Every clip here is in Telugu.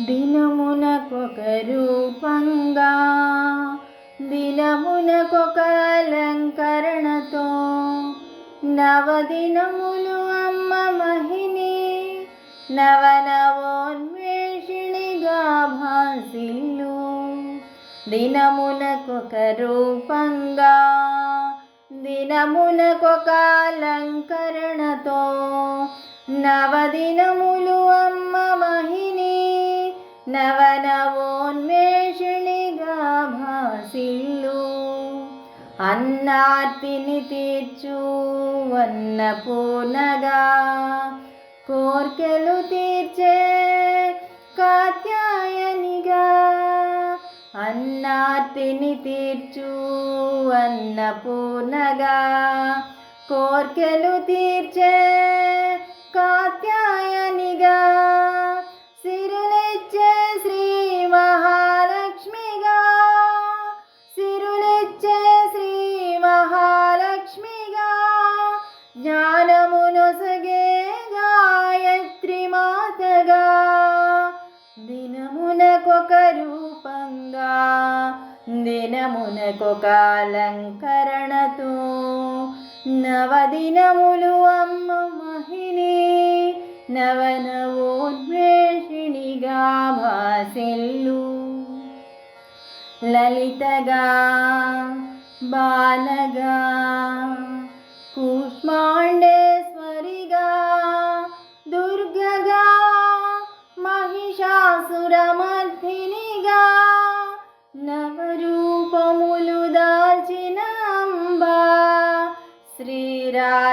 దినమునకొక రూపంగా దినమునకొక అలంకరణతో నవదినములు అమ్మ మహిని నవనవోన్వేషిణిగా భాసిల్లు. దినమునకొక రూపంగా దినమునకొక అలంకరణతో నవదినము నవనవోన్మేషిణిగా భాసిల్లు అన్నార్తిని తీర్చు అన్నపూర్ణగా కోర్కెలు తీర్చే కాత్యాయనిగా. అన్నార్తిని తీర్చు అన్నపూర్ణగా కోర్కెలు తీర్చే కాత్యా ఇచ్చే శ్రీ మహాలక్ష్మిగా జ్ఞానమునొసగే గాయత్రి మాతగా దినమునకొక రూపంగా దినమునకొక అలంకరణతో నవదినములు అమ్మ మహిని నవనవోన్మేషిణిగా భాసిల్లు లలితగా బాలగా కూష్మాండేశ్వరిగా దుర్గగా మహిషాసురమర్ధినిగా నవరూపములు దాల్చిన అంబా శ్రీరాజరాజేశ్వరై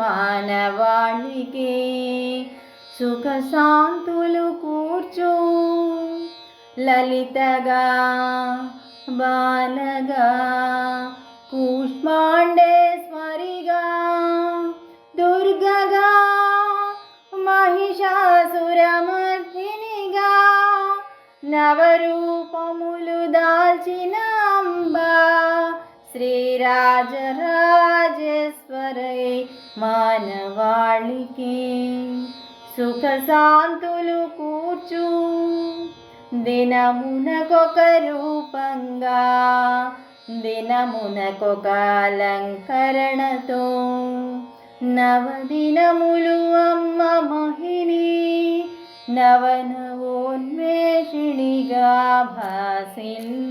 మానవాళికి సుఖ శాంతులు లలితగా బాలగా కూష్మాండేశ్వరిగా దుర్గగా మహిషాసురమర్దినిగా నవరూపములు దాల్చిన అంబా శ్రీరాజరాజేశ్వరై మానవాళికి. సుఖ శాంతులు కూర్చు దినమునకొక రూపంగా దినమునకొక అలంకరణతో నవదినములు అమ్మ మోహిని गा भासिन्